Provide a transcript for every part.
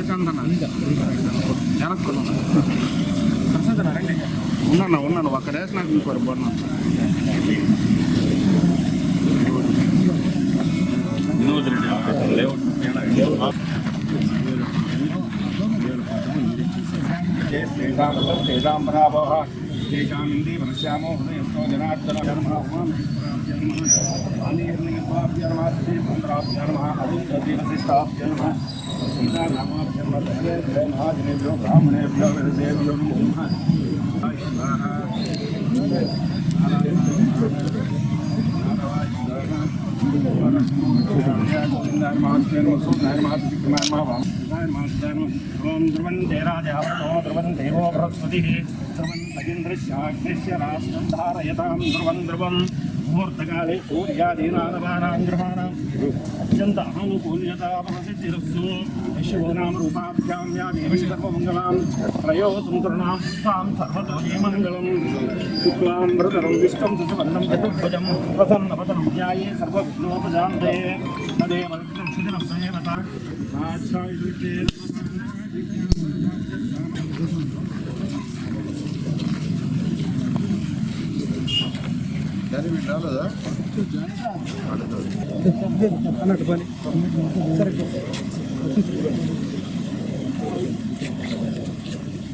అరకందన వెనక్కు ఉన్నాను ఉన్నాను ఒక్కడ వేసినాక ఇంకోరు బొన్న వినోద్ రెడ్డి లేఅవుట్ శ్రీరామరాభవ శ్రీకామింది వనశ్యామో హృదయస్థో జనార్దన జన్మ ब्रह्माग्नेभ्यो ब्राह्मणेभ्यो वृदेभ्यो ओम ध्रुवन ध्रुवन देवो बृहस्पति ध्रुवन नगेन्द्रश्याग्निश्य राष्ट्रं धारयतां ముహూర్తకాలే సూర్యాదీనాదవానాం గ్రహాణం అత్యంత అనుకూల్యతాపసిద్ధిరస్సు యశో నామ రూపాభ్యాం యా దేవశ సర్వమంగళాం త్రయో సంతృణాం తాం సర్వతో మంగళం శుక్లాం వరదరం విష్ణం శశివర్ణం చతుర్భుజం ప్రసన్నపతనం ధ్యాయే సర్వవిఘ్నోపజాంతే తదేవ సుదినం సంయమత ఆచార్యుతే కానీ మీకు రాలేదా అన్నట్టు పని సరే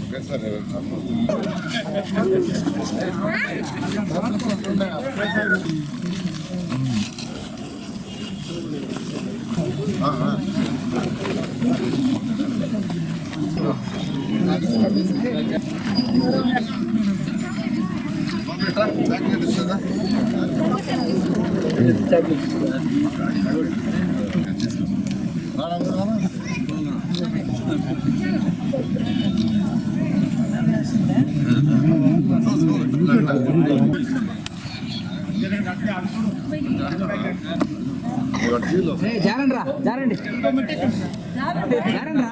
ఓకే సార్ ఆ, ఆ. బాబేటా, జారండి. రా జారండి జారండి రా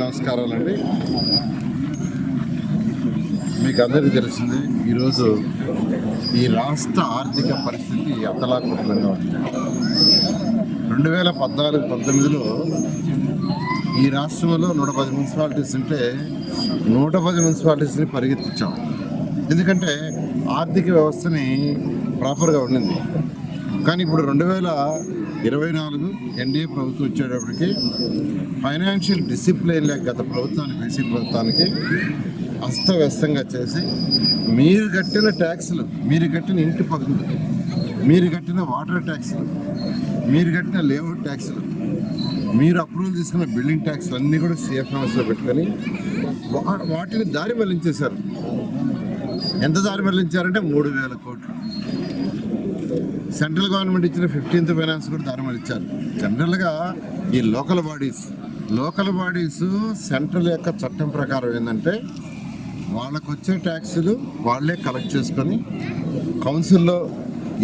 నమస్కారాలండి. మీకు అందరికీ తెలిసింది ఈరోజు ఈ రాష్ట్ర ఆర్థిక పరిస్థితి అతలాకుతలంగా ఉంది. రెండు వేల పద్నాలుగు పంతొమ్మిదిలో ఈ రాష్ట్రంలో నూట పది మున్సిపాలిటీస్ ఉంటే నూట పది మున్సిపాలిటీస్ని పరిగెత్తించాం ఎందుకంటే ఆర్థిక వ్యవస్థని ప్రాపర్గా ఉండింది. కానీ ఇప్పుడు రెండు వేల ఇరవై నాలుగు ఎన్డీఏ ప్రభుత్వం వచ్చేటప్పటికి ఫైనాన్షియల్ డిసిప్లిన్ లేక గత ప్రభుత్వానికి బీసీ ప్రభుత్వానికి అస్తవ్యస్తంగా చేసి మీరు కట్టిన ట్యాక్స్లు మీరు కట్టిన ఇంటి పగులు మీరు కట్టిన వాటర్ ట్యాక్స్లు మీరు కట్టిన లేబర్ ట్యాక్స్లు మీరు అప్రూవల్ తీసుకున్న బిల్డింగ్ ట్యాక్స్ అన్నీ కూడా సిఎఫ్ఎంఎస్లో పెట్టుకొని వా- వాటిని దారి మళ్ళించేశారు. ఎంత దారి మళ్ళించారంటే మూడు వేల కోట్లు. సెంట్రల్ గవర్నమెంట్ ఇచ్చిన ఫిఫ్టీన్త్ ఫైనాన్స్ కూడా దారి ఇచ్చారు. జనరల్గా ఈ local bodies local bodies central యొక్క చట్టం ప్రకారం ఏంటంటే వాళ్ళకు వచ్చే ట్యాక్సులు వాళ్ళే కలెక్ట్ చేసుకొని కౌన్సిల్లో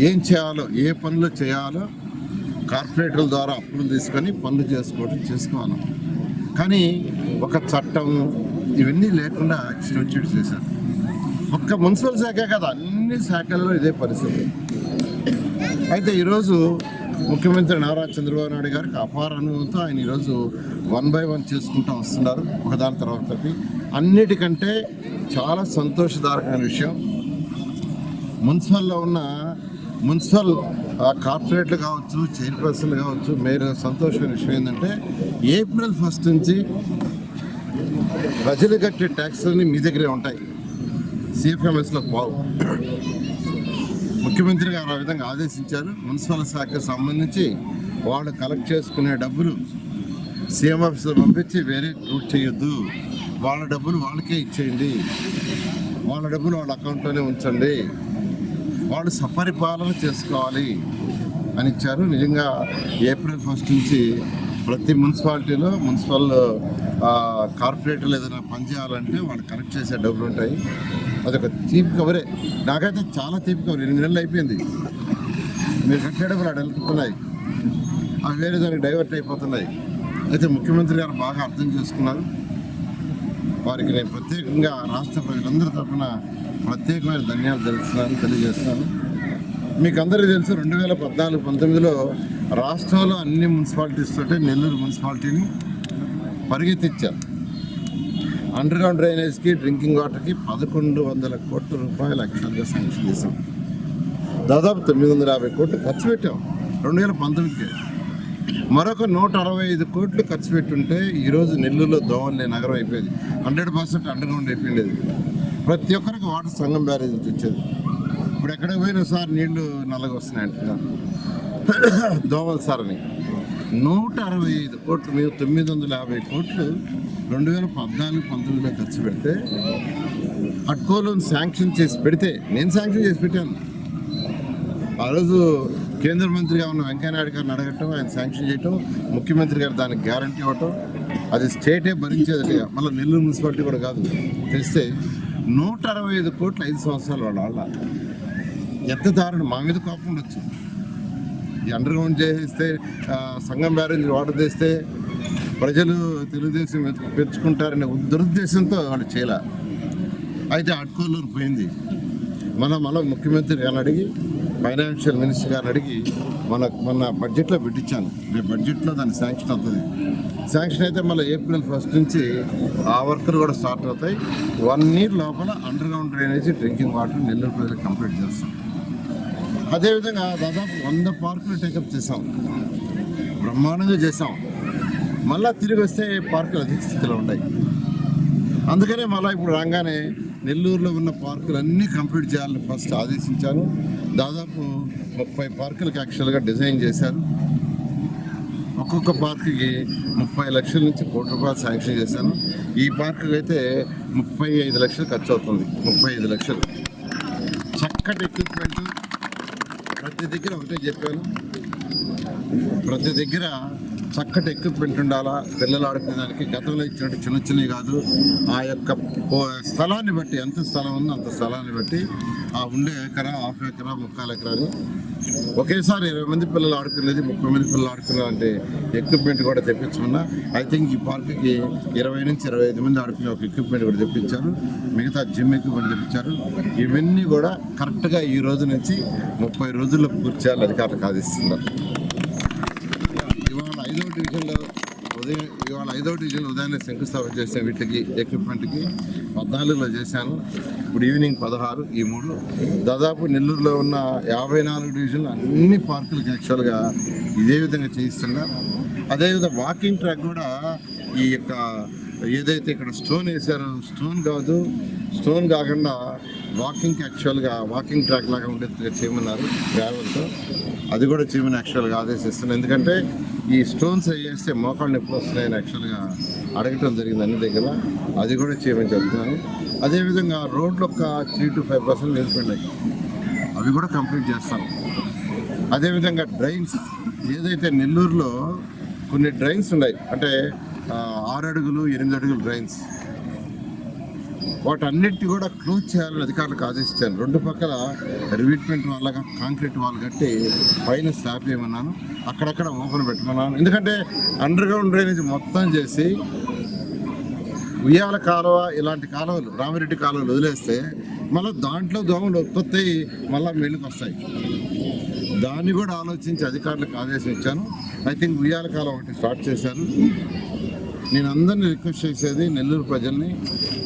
ఏం చేయాలో ఏ పనులు చేయాలో కార్పొరేటర్ల ద్వారా అప్పులు తీసుకొని పనులు చేసుకోవడం చేసుకోవాలి. కానీ ఒక చట్టం ఇవన్నీ లేకుండా ఇష్టం చేశారు. ఒక్క మున్సిపల్ శాఖే కదా అన్ని శాఖల్లో ఇదే పరిస్థితి. అయితే ఈరోజు ముఖ్యమంత్రి నారా చంద్రబాబు నాయుడు గారికి అపార అనుభవంతో ఆయన ఈరోజు వన్ బై వన్ చేసుకుంటూ వస్తున్నారు ఒకదాని తర్వాత అన్నిటికంటే చాలా సంతోషదాయకమైన విషయం మున్సిపల్లో ఉన్న మున్సిపల్ కార్పొరేట్లు కావచ్చు చైర్పర్సన్లు కావచ్చు మేయర్ సంతోషమైన విషయం ఏంటంటే ఏప్రిల్ ఫస్ట్ నుంచి ప్రజలు కట్టే ట్యాక్స్లన్నీ మీ దగ్గరే ఉంటాయి. సిఎఫ్ఎంఎస్లో పోవు. ముఖ్యమంత్రి గారు ఆ విధంగా ఆదేశించారు. మున్సిపల్ శాఖకు సంబంధించి వాళ్ళు కలెక్ట్ చేసుకునే డబ్బులు సీఎం ఆఫీస్లో పంపించి వేరే రూట్ చేయొద్దు. వాళ్ళ డబ్బులు వాళ్ళకే ఇచ్చేయండి. వాళ్ళ డబ్బులు వాళ్ళ అకౌంట్లోనే ఉంచండి. వాళ్ళు సపరిపాలన చేసుకోవాలి అని ఇచ్చారు. నిజంగా ఏప్రిల్ ఫస్ట్ నుంచి ప్రతి మున్సిపాలిటీలో మున్సిపల్ కార్పొరేటర్లు ఏదైనా పని చేయాలంటే వాళ్ళు కనెక్ట్ చేసే డబ్బులు ఉంటాయి. అదొక తీపి కవరే. నాకైతే చాలా తీపి కవర్. ఎనిమిది నెలలు అయిపోయింది. మీరు కట్టే డబ్బులు అక్కడ వెళ్తున్నాయి. అవి వేరే దానికి డైవర్ట్ అయిపోతున్నాయి. అయితే ముఖ్యమంత్రి గారు బాగా అర్థం చేసుకున్నారు. వారికి నేను ప్రత్యేకంగా రాష్ట్ర ప్రజలందరి తరఫున ప్రత్యేకమైన ధన్యాలు తెలుస్తున్నాను తెలియజేస్తున్నాను. మీకు అందరికీ తెలుసు రెండు వేల పద్నాలుగు పంతొమ్మిదిలో రాష్ట్రంలో అన్ని మున్సిపాలిటీస్ తోటే నెల్లూరు మున్సిపాలిటీని పరిగెత్తిచ్చారు. అండర్ గ్రౌండ్ డ్రైనేజ్కి డ్రింకింగ్ వాటర్కి పదకొండు వందల కోట్ల రూపాయలు యాక్చువల్గా శాంక్షన్ చేశాం. దాదాపు తొమ్మిది వందల యాభై కోట్లు ఖర్చు పెట్టాం. రెండు వేల పంతొమ్మిదికి. మరొక నూట అరవై ఐదు కోట్లు ఖర్చు పెట్టుంటే ఈరోజు నెల్లూరులో దోవల్లే నగరం అయిపోయేది. హండ్రెడ్ పర్సెంట్ అండర్ గ్రౌండ్ అయిపోయింది ప్రతి ఒక్కరికి వాటర్ సంఘం బ్యారేజ్ నుంచి వచ్చేది ఇప్పుడు ఎక్కడికి పోయినా సార్ నీళ్ళు నల్లగా వస్తున్నాయి అంటున్నారు దోవలు సార్ నూట అరవై ఐదు కోట్లు మీరు తొమ్మిది వందల యాభై కోట్లు రెండు వేల పద్నాలుగు పంతొమ్మిదిలో ఖర్చు పెడితే అట్కోలో శాంక్షన్ చేసి పెడితే నేను శాంక్షన్ చేసి పెట్టాను. ఆ రోజు కేంద్ర మంత్రిగా ఉన్న వెంకయ్యనాయుడు గారిని అడగటం ఆయన శాంక్షన్ చేయటం ముఖ్యమంత్రి గారు దానికి గ్యారంటీ ఇవ్వటం అది స్టేటే భరించేది మళ్ళీ నెల్లూరు మున్సిపాలిటీ కూడా కాదు. తెలిస్తే నూట అరవై ఐదు కోట్లు ఐదు సంవత్సరాలు వాళ్ళ వాళ్ళ. ఎంత దారుణం. మా మీద కోపం ఉండొచ్చు. ఈ అండర్గ్రౌండ్ చేస్తే సంఘం బ్యారేజ్ వాటర్ తెస్తే ప్రజలు తెలుగుదేశం పెంచుకుంటారనే దురుద్దేశంతో వాళ్ళు చేయాల. అయితే అడ్కోలూరు పోయింది. మనం మన ముఖ్యమంత్రి గారిని అడిగి ఫైనాన్షియల్ మినిస్టర్ గారిని అడిగి మన మన బడ్జెట్లో పెట్టించాను. రేపు బడ్జెట్లో దాని శాంక్షన్ అవుతుంది. శాంక్షన్ అయితే మళ్ళీ ఏప్రిల్ ఫస్ట్ నుంచి ఆ వర్కర్ కూడా స్టార్ట్ అవుతాయి. వన్ ఇయర్ లోపల underground drainage drinking water Nellore ప్రజలకు కంప్లీట్ చేస్తాం. అదేవిధంగా దాదాపు వంద పార్కులు టేకప్ చేసాం బ్రహ్మాండంగా చేసాం మళ్ళా తిరిగి వస్తే పార్కులు అధిక స్థితిలో ఉన్నాయి. అందుకనే మళ్ళీ ఇప్పుడు రాగానే నెల్లూరులో ఉన్న పార్కులు అన్నీ కంప్లీట్ చేయాలని ఫస్ట్ ఆదేశించాను దాదాపు ముప్పై పార్కులకు యాక్చువల్గా డిజైన్ చేశారు. ఒక్కొక్క పార్కుకి ముప్పై లక్షల నుంచి కోటి రూపాయలు శాంక్షన్ చేశాను ఈ పార్కుకి అయితే ముప్పై ఐదు లక్షలు ఖర్చు అవుతుంది. ముప్పై ఐదు లక్షలు. చక్కటి ఎక్విప్మెంట్ ప్రతి దగ్గర ఒకటే చెప్పాను. ప్రతి దగ్గర చక్కటి ఎక్విప్మెంట్ ఉండాలా? పిల్లలు ఆడుకునేదానికి గతంలో ఇచ్చినట్టు చిన్న చిన్నవి కాదు. ఆ యొక్క స్థలాన్ని బట్టి ఎంత స్థలం ఉందో అంత స్థలాన్ని బట్టి ఆ ఉండే ఎకరా హాఫ్ ఎకరా ముక్కాలు ఎకరాని ఒకేసారి ఇరవై మంది పిల్లలు ఆడుకునేది ముప్పై మంది పిల్లలు ఆడుకునేలాంటి ఎక్విప్మెంట్ కూడా తెప్పించుకున్నా ఐ థింక్ ఈ పార్క్కి ఇరవై నుంచి ఇరవై ఐదు మంది ఆడుకునే ఒక ఎక్విప్మెంట్ కూడా తెప్పించారు. మిగతా జిమ్ ఎక్విప్మెంట్ తెప్పించారు. ఇవన్నీ కూడా కరెక్ట్గా ఈ రోజు నుంచి ముప్పై రోజుల్లో పూర్తి చేయాలి అధికారులకు ఆదేశిస్తున్నారు ఇవాళ ఐదో డివిజన్లో ఉదయం ఇవాళ ఐదో డివిజన్లో ఉదయాన్నే శంకుస్థాపన చేసిన వీటికి ఎక్విప్మెంట్కి. పద్నాలుగులో చేశాను. ఇప్పుడు ఈవినింగ్ పదహారు ఈ మూడు దాదాపు నెల్లూరులో ఉన్న యాభై నాలుగు డివిజన్లు అన్ని పార్కులకి యాక్చువల్గా ఇదే విధంగా చేయిస్తున్నా అదేవిధంగా వాకింగ్ ట్రాక్ కూడా ఈ యొక్క ఏదైతే ఇక్కడ స్టోన్ వేశారో స్టోన్ కాదు స్టోన్ కాకుండా వాకింగ్ యాక్చువల్గా వాకింగ్ ట్రాక్ లాగా ఉండేట్టుగా చేయమన్నారు గ్రావెల్తో అది కూడా చేయమని యాక్చువల్గా ఆదేశిస్తున్నాను ఎందుకంటే ఈ స్టోన్స్ వేస్తే మోకాళ్ళు నొప్పి వస్తున్నాయని యాక్చువల్గా అడగటం జరిగింది అన్ని దగ్గర. అది కూడా చేయమని చెప్తున్నాను అదేవిధంగా రోడ్లు ఒక త్రీ టు ఫైవ్ పర్సెంట్ నిలిపినాయి అవి కూడా కంప్లీట్ చేస్తాను అదేవిధంగా డ్రైన్స్ ఏదైతే నెల్లూరులో కొన్ని డ్రైన్స్ ఉన్నాయి అంటే ఆరు అడుగులు ఎనిమిది అడుగులు డ్రైన్స్. వాటన్నిటి కూడా క్లోజ్ చేయాలని అధికారులకు ఆదేశించాను. రెండు పక్కల రివిట్మెంట్ వాళ్ళగా కాంక్రీట్ వాళ్ళు కట్టి పైన స్లాబ్ చేయమన్నాను అక్కడక్కడ ఓపెన్ పెట్టమన్నాను. ఎందుకంటే అండర్ గ్రౌండ్ డ్రైనేజ్ మొత్తం చేసి ఉయ్యాల కాలువ ఇలాంటి కాలువలు రామిరెడ్డి కాలువలు వదిలేస్తే మళ్ళీ దాంట్లో దోమలు ఉత్పత్తి అయ్యి మళ్ళీ మెళ్ళకి వస్తాయి. దాన్ని కూడా ఆలోచించి అధికారులకు ఆదేశం ఇచ్చాను ఐ థింక్ ఉయ్యాల కాలం ఒకటి స్టార్ట్ చేశాను. నేను అందరినీ రిక్వెస్ట్ చేసేది నెల్లూరు ప్రజల్ని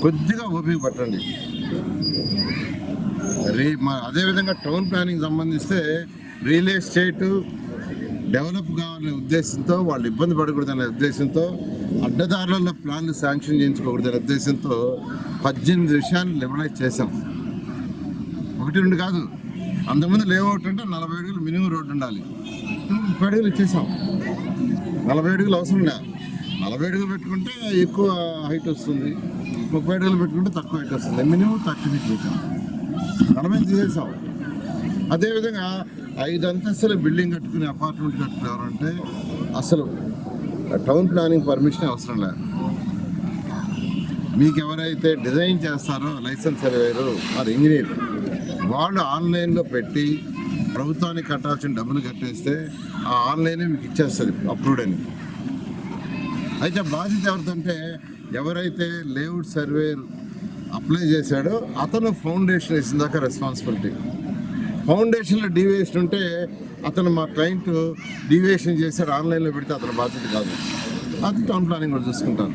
కొద్దిగా ఓపిక పట్టండి. రీ మా అదేవిధంగా టౌన్ ప్లానింగ్ సంబంధిస్తే రియల్ ఎస్టేటు డెవలప్ కావాలనే ఉద్దేశంతో వాళ్ళు ఇబ్బంది పడకూడదనే ఉద్దేశంతో అడ్డదారులలో ప్లాన్లు శాంక్షన్ చేయించుకోకూడదనే ఉద్దేశంతో పద్దెనిమిది విషయాలు లిబరలైజ్ చేశాం. ఒకటి రెండు కాదు. అంతకుముందు లేఅవుట్ అంటే నలభై అడుగులు మినిమం రోడ్డు ఉండాలి. ముప్పై అడుగులు ఇచ్చేసాం. నలభై అడుగులు అవసరం లేదు నలభై అడుగులు పెట్టుకుంటే ఎక్కువ హైట్ వస్తుంది. ముప్పై అడుగులు పెట్టుకుంటే తక్కువ హైట్ వస్తుంది. మినిమం థర్టీ ఫీట్ పెట్టాం నలభై తీసేసాం అదేవిధంగా ఐదు అంతస్తుల బిల్డింగ్ కట్టుకుని అపార్ట్మెంట్ కట్టుకున్నారంటే అసలు టౌన్ ప్లానింగ్ పర్మిషన్ అవసరం లేదు. మీకు ఎవరైతే డిజైన్ చేస్తారో లైసెన్స్ సర్వేరు వారు ఇంజనీర్ వాళ్ళు ఆన్లైన్లో పెట్టి ప్రభుత్వానికి కట్టాల్సిన డబ్బులు కట్టేస్తే ఆ ఆన్లైనే మీకు ఇచ్చేస్తుంది అప్రూవ్డ్ అని. అయితే బాధ్యత ఎవరిదంటే ఎవరైతే లేఅవుట్ సర్వేర్ అప్లై చేశాడో అతను ఫౌండేషన్ వేసిన దాకా రెస్పాన్సిబిలిటీ ఫౌండేషన్లో డీవియేషన్ ఉంటే అతను మా క్లయింట్ డీవియేషన్ చేశాడు ఆన్లైన్లో పెడితే అతని బాధ్యత కాదు. అది టౌన్ ప్లానింగ్ కూడా చూసుకుంటాను.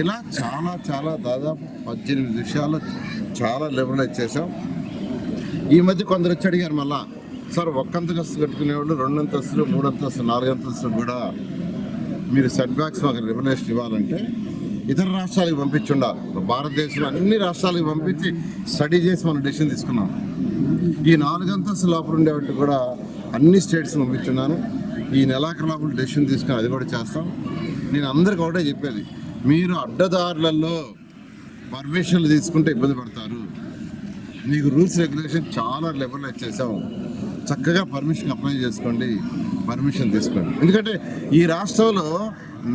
ఇలా చాలా చాలా దాదాపు పద్దెనిమిది విషయాలు చాలా లిబరలైజ్ చేసాం ఈ మధ్య కొందరు వచ్చి అడిగారు మళ్ళా సార్ ఒక్కంతస్తు కట్టుకునేవాళ్ళు రెండు అంతస్తులు మూడు అంతస్తులు నాలుగు అంతస్తులు కూడా మీరు సెట్ బ్యాక్స్ మాకు రివల్యూషన్ ఇవ్వాలంటే ఇతర రాష్ట్రాలకు పంపించుండాలి. భారతదేశంలో అన్ని రాష్ట్రాలకు పంపించి స్టడీ చేసి మనం డెసిషన్ తీసుకున్నాం. ఈ నాలుగు అంతస్తు లోపల ఉండేవాటి కూడా అన్ని స్టేట్స్ పంపించున్నాను. ఈ నెలాఖరు లోపల డెసిషన్ తీసుకుని అది కూడా చేస్తాం. నేను అందరికి ఒకటే చెప్పేది మీరు అడ్డదారులలో పర్మిషన్లు తీసుకుంటే ఇబ్బంది పడతారు. మీకు రూల్స్ రెగ్యులేషన్ చాలా లెవెల్లో చేసాం చక్కగా పర్మిషన్ అప్లై చేసుకోండి. పర్మిషన్ తీసుకోండి. ఎందుకంటే ఈ రాష్ట్రంలో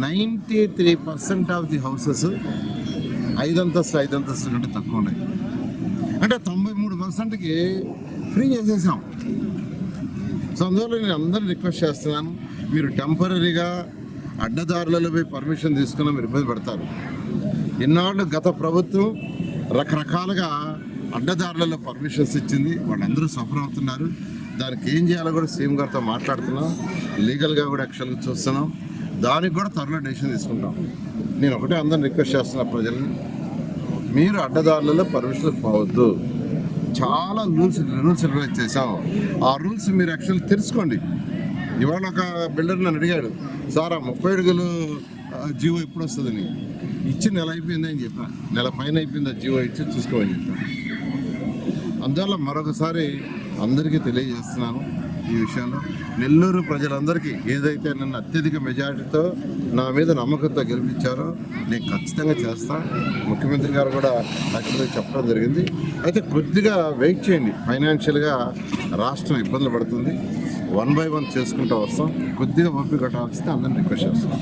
ninety three percent of the houses ఐదంతస్తులు ఐదంతస్తుల కంటే తక్కువ ఉన్నాయి. అంటే తొంభై మూడు పర్సెంట్కి ఫ్రీ చేసేసాం. సో అందువల్ల నేను అందరిని రిక్వెస్ట్ చేస్తున్నాను మీరు టెంపరీగా అడ్డదారులలో పోయి పర్మిషన్ తీసుకున్న మీరు ఇబ్బంది పడతారు. ఇన్నాళ్ళు గత ప్రభుత్వం రకరకాలుగా అడ్డదారులలో పర్మిషన్స్ ఇచ్చింది వాళ్ళందరూ సఫర్ అవుతున్నారు. దానికి ఏం చేయాలో కూడా సీఎం గారితో మాట్లాడుతున్నాం. లీగల్గా కూడా యాక్చువల్గా చూస్తున్నాం. దానికి కూడా త్వరలో డెసిషన్ తీసుకుంటాం. నేను ఒకటే అందరిని రిక్వెస్ట్ చేస్తున్నా ప్రజల్ని. మీరు అడ్డదారులలో పర్మిషన్లకు పోవద్దు. చాలా రూల్స్ రూల్స్ రివైజ్ చేసాం ఆ రూల్స్ మీరు యాక్చువల్ తెలుసుకోండి. ఇవాళ ఒక బిల్డర్ నన్ను అడిగాడు సార్ ఆ ముప్పై అడుగులు జీవో ఎప్పుడు వస్తుందని? ఇచ్చి నెల అయిపోయింది అని చెప్పాను. నెల పైన అయిపోయింది ఆ జీవో ఇచ్చి చూసుకోమని చెప్పాను. అందువల్ల మరొకసారి అందరికీ తెలియజేస్తున్నాను ఈ విషయంలో. నెల్లూరు ప్రజలందరికీ ఏదైతే నన్ను అత్యధిక మెజారిటీతో నా మీద నమ్మకంతో గెలిపించారో నేను ఖచ్చితంగా చేస్తాను ముఖ్యమంత్రి గారు కూడా యాక్చువల్గా చెప్పడం జరిగింది. అయితే కొద్దిగా వెయిట్ చేయండి. ఫైనాన్షియల్గా రాష్ట్రం ఇబ్బందులు పడుతుంది. వన్ బై వన్ చేసుకుంటూ వస్తాం. కొద్దిగా ఓపిక కట్టాల్సింది అందరిని రిక్వెస్ట్ చేస్తాం.